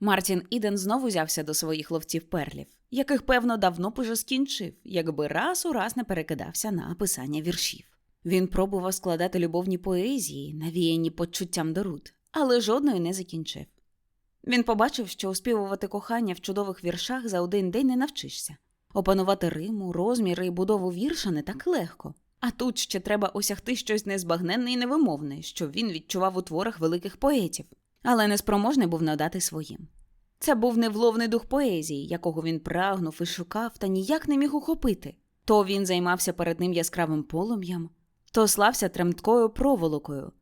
Мартін Іден знову взявся до своїх ловців перлів, яких, певно, давно б уже скінчив, якби раз у раз не перекидався на писання віршів. Він пробував складати любовні поезії, навіяні почуттям до Рут, але жодної не закінчив. Він побачив, що оспівувати кохання в чудових віршах за один день не навчишся. Опанувати риму, розміри і будову вірша не так легко. А тут ще треба осягти щось незбагненне і невимовне, що він відчував у творах великих поетів, але неспроможний був надати своїм. Це був невловний дух поезії, якого він прагнув і шукав, та ніяк не міг ухопити. То він займався перед ним яскравим полум'ям, то слався тремкою проволокою.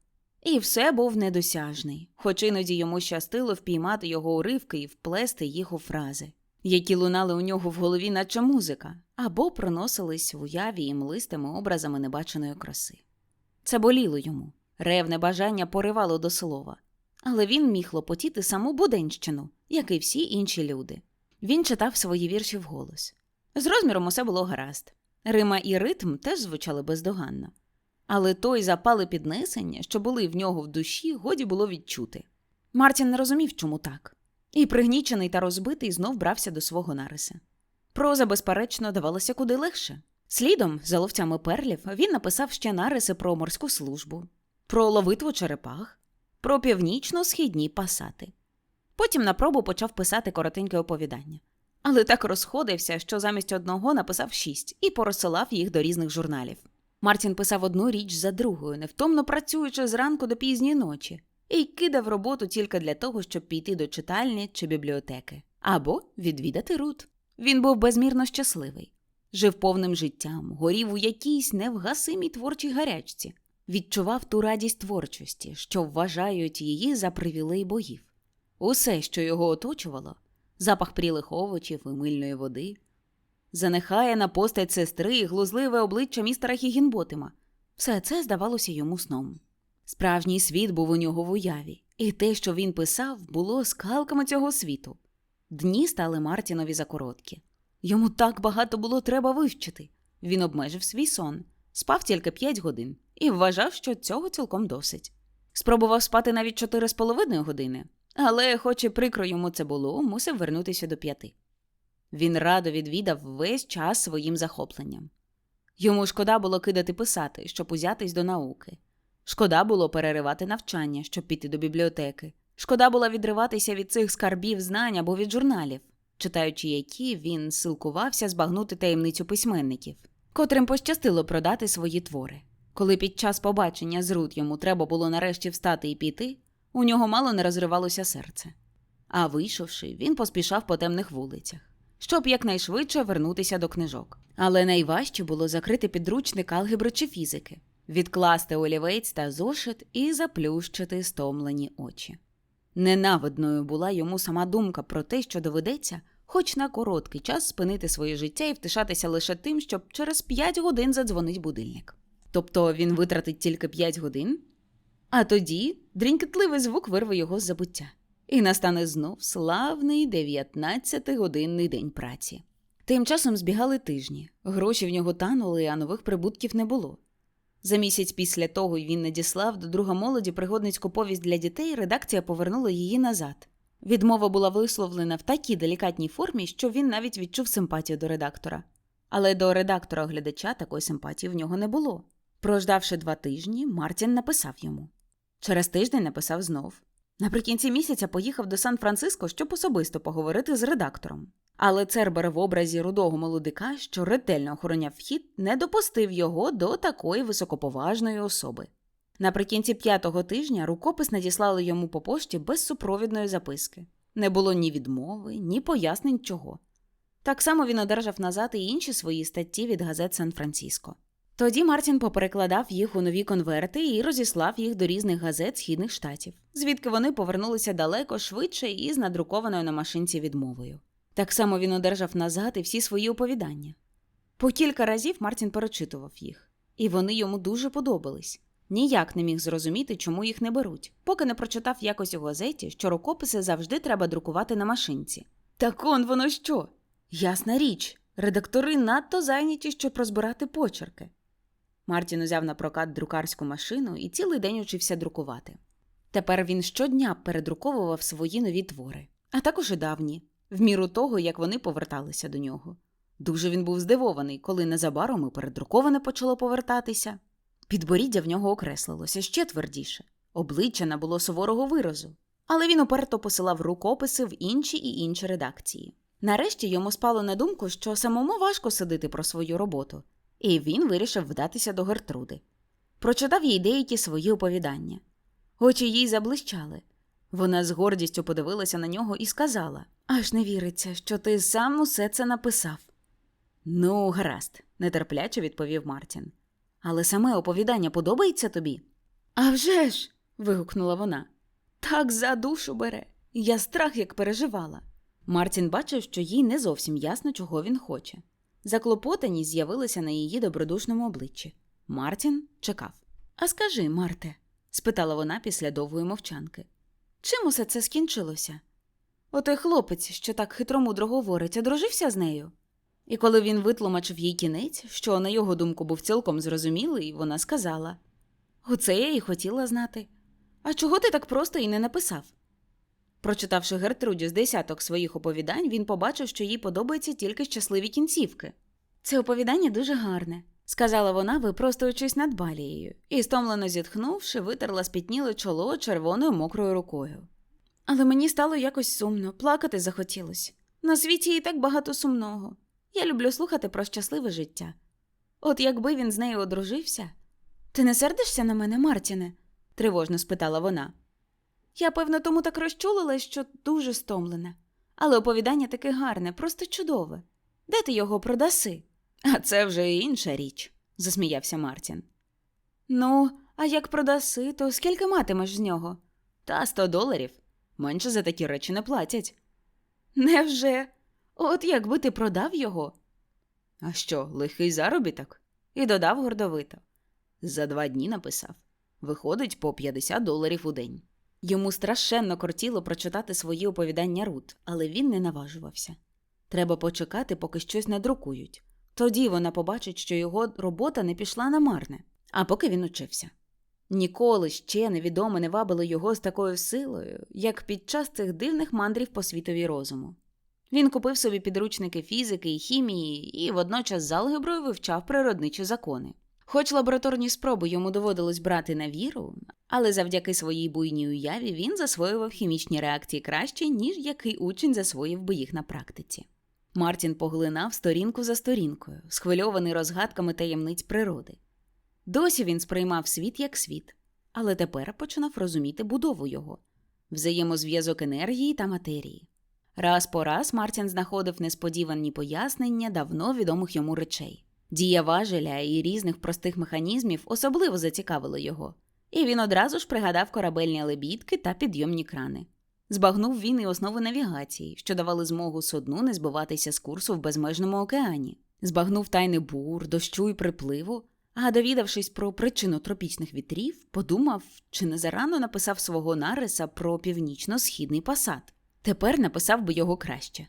І все був недосяжний, хоч іноді йому щастило впіймати його уривки і вплести їх у фрази, які лунали у нього в голові, наче музика, або проносились в уяві і млистими образами небаченої краси. Це боліло йому, ревне бажання поривало до слова, але він міг лопотіти саму буденщину, як і всі інші люди. Він читав свої вірші вголос. З розміром усе було гаразд. Рима і ритм теж звучали бездоганно. Але той запали піднесення, що були в нього в душі, годі було відчути. Мартін не розумів, чому так, і пригнічений та розбитий знов брався до свого нариса. Проза, безперечно, давалася куди легше. Слідом, за ловцями перлів, він написав ще нариси про морську службу, про ловитву черепах, про північно-східні пасати. Потім на пробу почав писати коротеньке оповідання. Але так розходився, що замість одного написав шість і порозсилав їх до різних журналів. Мартін писав одну річ за другою, невтомно працюючи зранку до пізньої ночі, і кидав роботу тільки для того, щоб піти до читальні чи бібліотеки або відвідати Рут. Він був безмірно щасливий, жив повним життям, горів у якійсь невгасимій творчій гарячці, відчував ту радість творчості, що вважають її за привілей богів. Усе, що його оточувало запах прілих овочів і мильної води, занехає на постать сестри і глузливе обличчя містера Хігінботима. Все це здавалося йому сном. Справжній світ був у нього в уяві, і те, що він писав, було скалками цього світу. Дні стали Мартінові закороткі. Йому так багато було треба вивчити. Він обмежив свій сон, спав тільки п'ять годин і вважав, що цього цілком досить. Спробував спати навіть чотири з половиною години, але, хоч і прикро йому це було, мусив вернутися до п'яти. Він радо відвідав весь час своїм захопленням. Йому шкода було кидати писати, щоб узятись до науки. Шкода було переривати навчання, щоб піти до бібліотеки. Шкода було відриватися від цих скарбів знань або від журналів, читаючи які він силкувався збагнути таємницю письменників, котрим пощастило продати свої твори. Коли під час побачення з Рут йому треба було нарешті встати і піти, у нього мало не розривалося серце. А вийшовши, він поспішав по темних вулицях, щоб якнайшвидше вернутися до книжок. Але найважче було закрити підручник алгебри чи фізики, відкласти олівець та зошит і заплющити стомлені очі. Ненавидною була йому сама думка про те, що доведеться, хоч на короткий час спинити своє життя і втишатися лише тим, щоб через п'ять годин задзвонить будильник. Тобто він витратить тільки п'ять годин, а тоді дрінькітливий звук вирве його з забуття. І настане знов славний 19-годинний день праці. Тим часом збігали тижні, гроші в нього танули, а нових прибутків не було. За місяць після того він надіслав до друга молоді пригодницьку повість для дітей, редакція повернула її назад. Відмова була висловлена в такій делікатній формі, що він навіть відчув симпатію до редактора. Але до редактора глядача такої симпатії в нього не було. Прождавши два тижні, Мартін написав йому. Через тиждень написав знов. Наприкінці місяця поїхав до Сан-Франциско, щоб особисто поговорити з редактором. Але Цербер в образі рудого молодика, що ретельно охороняв вхід, не допустив його до такої високоповажної особи. Наприкінці п'ятого тижня рукопис надіслали йому по пошті без супровідної записки. Не було ні відмови, ні пояснень чого. Так само він одержав назад і інші свої статті від газет Сан-Франциско. Тоді Мартін поперекладав їх у нові конверти і розіслав їх до різних газет східних штатів, звідки вони повернулися далеко швидше і з надрукованою на машинці відмовою. Так само він одержав назад і всі свої оповідання. По кілька разів Мартін перечитував їх, і вони йому дуже подобались. Ніяк не міг зрозуміти, чому їх не беруть, поки не прочитав якось у газеті, що рукописи завжди треба друкувати на машинці. Так он воно що? Ясна річ, редактори надто зайняті, щоб розбирати почерки. Мартін узяв на прокат друкарську машину і цілий день учився друкувати. Тепер він щодня передруковував свої нові твори, а також і давні, в міру того, як вони поверталися до нього. Дуже він був здивований, коли незабаром і передруковане почало повертатися. Підборіддя в нього окреслилося ще твердіше, обличчя набуло суворого виразу, але він уперто посилав рукописи в інші і інші редакції. Нарешті йому спало на думку, що самому важко сидити про свою роботу, і він вирішив вдатися до Гертруди. Прочитав їй деякі свої оповідання. Очі їй заблищали. Вона з гордістю подивилася на нього і сказала: Аж не віриться, що ти сам усе це написав. Ну, гаразд, нетерпляче відповів Мартін. Але саме оповідання подобається тобі? «А вже ж!» – вигукнула вона. Так за душу бере. Я страх як переживала. Мартін бачив, що їй не зовсім ясно, чого він хоче. Заклопотаність з'явилася на її добродушному обличчі. Мартін чекав. А скажи, Марте, спитала вона після довгої мовчанки, чим усе це скінчилося? Отой хлопець, що так хитромудро говорить, одружився з нею. І коли він витлумачив їй кінець, що, на його думку, був цілком зрозумілий, вона сказала: Оце я і хотіла знати. А чого ти так просто і не написав? Прочитавши Гертруді з десяток своїх оповідань, він побачив, що їй подобаються тільки щасливі кінцівки. Це оповідання дуже гарне, сказала вона, випростуючись над балією, і, стомлено зітхнувши, витерла спітніле чоло червоною мокрою рукою. Але мені стало якось сумно, плакати захотілось. На світі і так багато сумного. Я люблю слухати про щасливе життя. От якби він з нею одружився. Ти не сердишся на мене, Мартіне? тривожно спитала вона. Я, певно, тому так розчулилась, що дуже стомлена. Але оповідання таке гарне, просто чудове. Де ти його продаси? А це вже інша річ, засміявся Мартін. Ну, а як продаси, то скільки матимеш з нього? Та сто доларів. Менше за такі речі не платять. Невже? От якби ти продав його. А що, лихий заробіток? І додав гордовито. За два дні написав виходить по 50 доларів у день. Йому страшенно кортіло прочитати свої оповідання Рут, але він не наважувався. Треба почекати, поки щось надрукують. Тоді вона побачить, що його робота не пішла на марне, а поки він учився. Ніколи ще невідоме не вабило його з такою силою, як під час цих дивних мандрів по світові розуму. Він купив собі підручники фізики і хімії і водночас з алгеброю вивчав природничі закони. Хоч лабораторні спроби йому доводилось брати на віру, але завдяки своїй буйній уяві він засвоював хімічні реакції краще, ніж який учень засвоїв би їх на практиці. Мартін поглинав сторінку за сторінкою, схвильований розгадками таємниць природи. Досі він сприймав світ як світ, але тепер починав розуміти будову його взаємозв'язок енергії та матерії. Раз по раз Мартін знаходив несподівані пояснення давно відомих йому речей. Дія важеля і різних простих механізмів особливо зацікавили його, і він одразу ж пригадав корабельні лебідки та підйомні крани. Збагнув він і основи навігації, що давали змогу судну не збиватися з курсу в безмежному океані, збагнув тайни бур, дощу і припливу, а довідавшись про причину тропічних вітрів, подумав, чи не зарано написав свого нариса про північно-східний пасад. Тепер написав би його краще.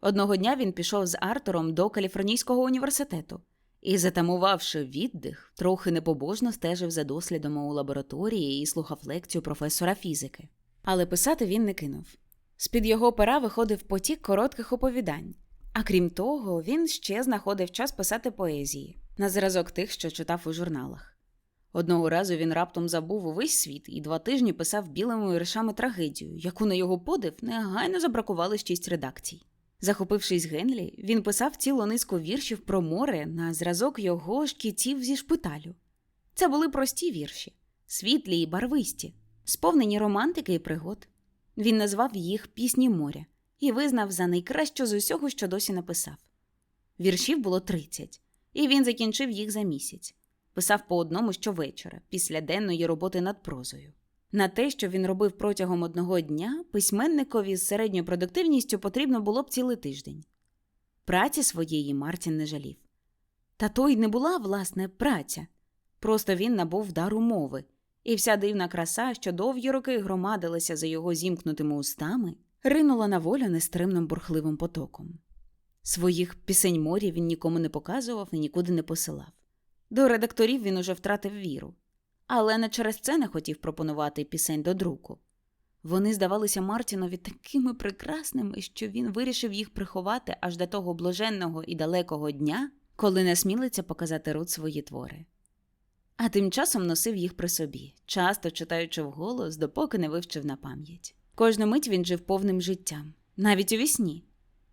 Одного дня він пішов з Артуром до Каліфорнійського університету і, затамувавши віддих, трохи непобожно стежив за дослідами у лабораторії і слухав лекцію професора фізики. Але писати він не кинув. З під його пера виходив потік коротких оповідань, а крім того, він ще знаходив час писати поезії на зразок тих, що читав у журналах. Одного разу він раптом забув увесь світ і два тижні писав білими віршами трагедію, яку на його подив негайно забракували шість редакцій. Захопившись Генлі, він писав цілу низку віршів про море на зразок його шкітів зі шпиталю. Це були прості вірші, світлі й барвисті, сповнені романтики і пригод. Він назвав їх Пісні моря і визнав за найкращу з усього, що досі написав. Віршів було 30, і він закінчив їх за місяць. писав по одному щовечора, після денної роботи над прозою. На те, що він робив протягом одного дня, письменникові з середньою продуктивністю потрібно було б цілий тиждень. Праці своєї Мартін не жалів. Та то й не була, власне, праця. Просто він набув дару мови, і вся дивна краса, що довгі роки громадилася за його зімкнутими устами, ринула на волю нестримним бурхливим потоком. Своїх пісень морі він нікому не показував і нікуди не посилав. До редакторів він уже втратив віру, але не через це не хотів пропонувати пісень до друку. Вони здавалися Мартінові такими прекрасними, що він вирішив їх приховати аж до того блаженного і далекого дня, коли не смілиться показати Рут свої твори. А тим часом носив їх при собі, часто читаючи вголос, допоки не вивчив на пам'ять. Кожну мить він жив повним життям, навіть у вісні.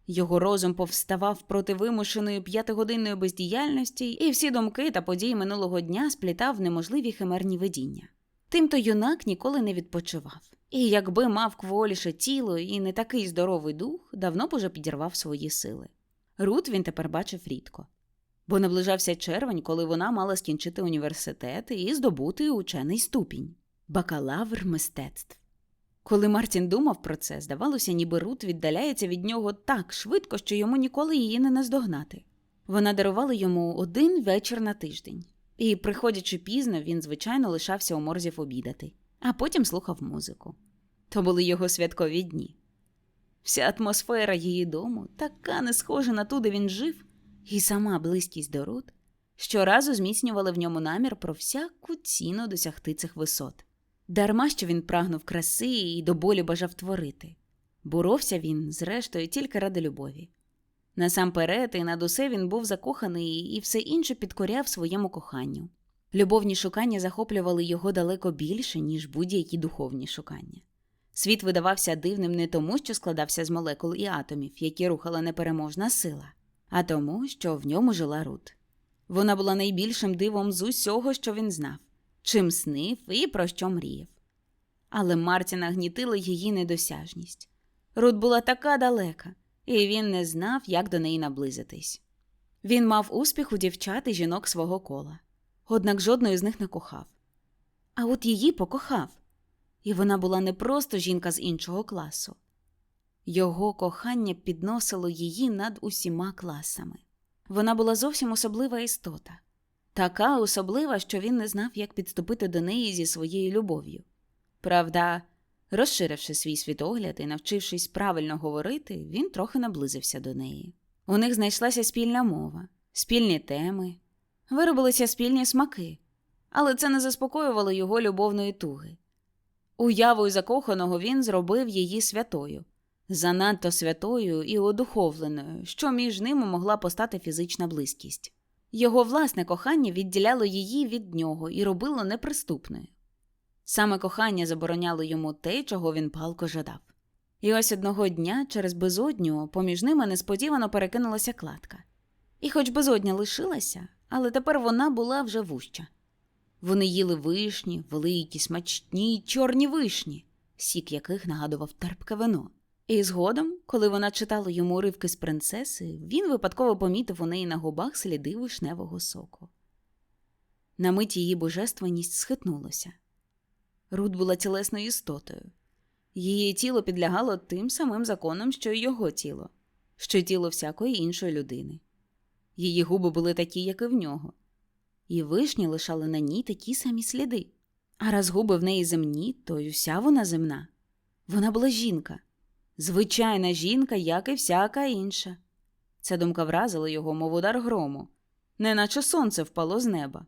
Його розум повставав проти вимушеної п'ятигодинної бездіяльності, і всі думки та події минулого дня сплітав неможливі химерні видіння. Тимто юнак ніколи не відпочивав, і якби мав кволіше тіло і не такий здоровий дух, давно б уже підірвав свої сили. Рут він тепер бачив рідко, бо наближався червень, коли вона мала скінчити університет і здобути учений ступінь бакалавр мистецтв. Коли Мартін думав про це, здавалося, ніби Рут віддаляється від нього так швидко, що йому ніколи її не наздогнати. Вона дарувала йому один вечір на тиждень, і, приходячи пізно, він, звичайно, лишався у морзів обідати, а потім слухав музику. То були його святкові дні. Вся атмосфера її дому така не схожа на ту, де він жив, і сама близькість до Рут щоразу зміцнювали в ньому намір про всяку ціну досягти цих висот. Дарма що він прагнув краси і до болі бажав творити. Боровся він, зрештою, тільки ради любові. Насамперед, і над усе він був закоханий і все інше підкоряв своєму коханню. Любовні шукання захоплювали його далеко більше, ніж будь-які духовні шукання. Світ видавався дивним не тому, що складався з молекул і атомів, які рухала непереможна сила, а тому, що в ньому жила Рут. Вона була найбільшим дивом з усього, що він знав чим снив і про що мріяв. Але Мартіна гнітила її недосяжність. Рут була така далека, і він не знав, як до неї наблизитись. Він мав успіх у дівчат і жінок свого кола, однак жодної з них не кохав. А от її покохав, і вона була не просто жінка з іншого класу. Його кохання підносило її над усіма класами. Вона була зовсім особлива істота, така особлива, що він не знав, як підступити до неї зі своєю любов'ю. Правда, розширивши свій світогляд і навчившись правильно говорити, він трохи наблизився до неї. У них знайшлася спільна мова, спільні теми, виробилися спільні смаки, але це не заспокоювало його любовної туги. Уявою закоханого він зробив її святою, занадто святою і одуховленою, що між ними могла постати фізична близькість. Його власне кохання відділяло її від нього і робило неприступною. Саме кохання забороняло йому те, чого він палко жадав. І ось одного дня через безодню поміж ними несподівано перекинулася кладка. І хоч безодня лишилася, але тепер вона була вже вуща. Вони їли вишні, великі, смачні, чорні вишні, сік яких нагадував терпке вино. І згодом, коли вона читала йому уривки з принцеси, він випадково помітив у неї на губах сліди вишневого соку. На мить її божественність схитнулося. Рут була тілесною істотою. Її тіло підлягало тим самим законам, що й його тіло, що й тіло всякої іншої людини. Її губи були такі, як і в нього, і вишні лишали на ній такі самі сліди. А раз губи в неї земні, то й уся вона земна. Вона була жінка, звичайна жінка, як і всяка інша. Ця думка вразила його, мов удар грому, неначе сонце впало з неба,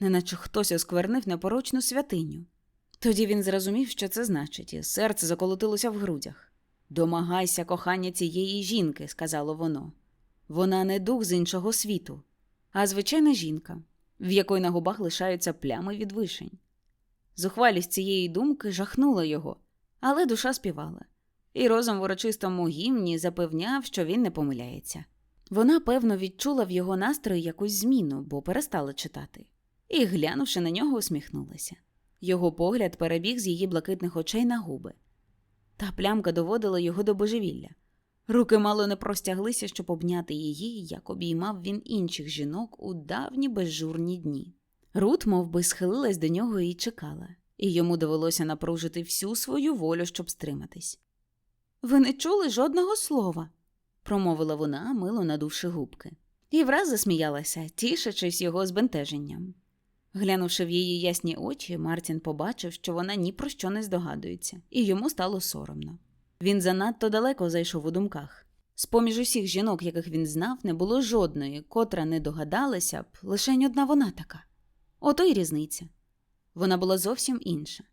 неначе хтось осквернив непорочну святиню. Тоді він зрозумів, що це значить, і серце заколотилося в грудях. Домагайся кохання цієї жінки, сказало воно. Вона не дух з іншого світу, а звичайна жінка, в якої на губах лишаються плями від вишень. Зухвалість цієї думки жахнула його, але душа співала, і розум в урочистому гімні запевняв, що він не помиляється. Вона, певно, відчула в його настрої якусь зміну, бо перестала читати, і, глянувши на нього, усміхнулася. Його погляд перебіг з її блакитних очей на губи. Та плямка доводила його до божевілля. Руки мало не простяглися, щоб обняти її, як обіймав він інших жінок у давні безжурні дні. Рут мов би, схилилась до нього і чекала, і йому довелося напружити всю свою волю, щоб стриматись. Ви не чули жодного слова, промовила вона, мило надувши губки, і враз засміялася, тішачись його збентеженням. Глянувши в її ясні очі, Мартін побачив, що вона ні про що не здогадується, і йому стало соромно. Він занадто далеко зайшов у думках. З поміж усіх жінок, яких він знав, не було жодної, котра не догадалася б, лише одна вона така. Ото й різниця. Вона була зовсім інша.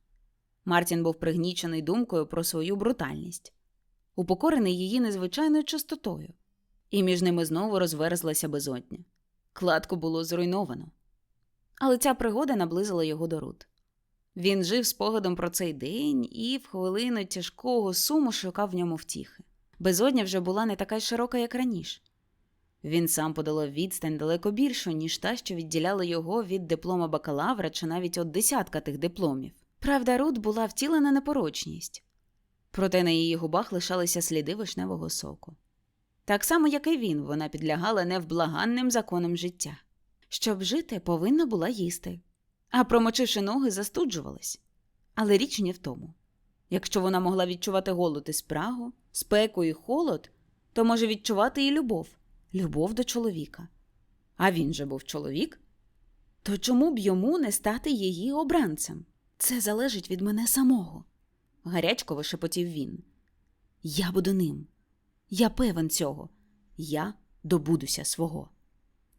Мартін був пригнічений думкою про свою брутальність, упокорений її незвичайною чистотою, і між ними знову розверзлася безодня. Кладку було зруйновано. Але ця пригода наблизила його до Рут. Він жив спогадом про цей день і в хвилину тяжкого суму шукав в ньому втіхи. Безодня вже була не така широка, як раніше. Він сам подолав відстань далеко більшу, ніж та, що відділяла його від диплома бакалавра чи навіть від десятка тих дипломів. Правда, Рут була втілена непорочність, проте на її губах лишалися сліди вишневого соку. Так само, як і він, вона підлягала невблаганним законам життя. Щоб жити, повинна була їсти, а промочивши ноги, застуджувалась. Але річ не в тому. Якщо вона могла відчувати голод і спрагу, спеку і холод, то може відчувати і любов, любов до чоловіка. А він же був чоловік. То чому б йому не стати її обранцем? Це залежить від мене самого. Гарячково шепотів він. Я буду ним. Я певен цього. Я добудуся свого.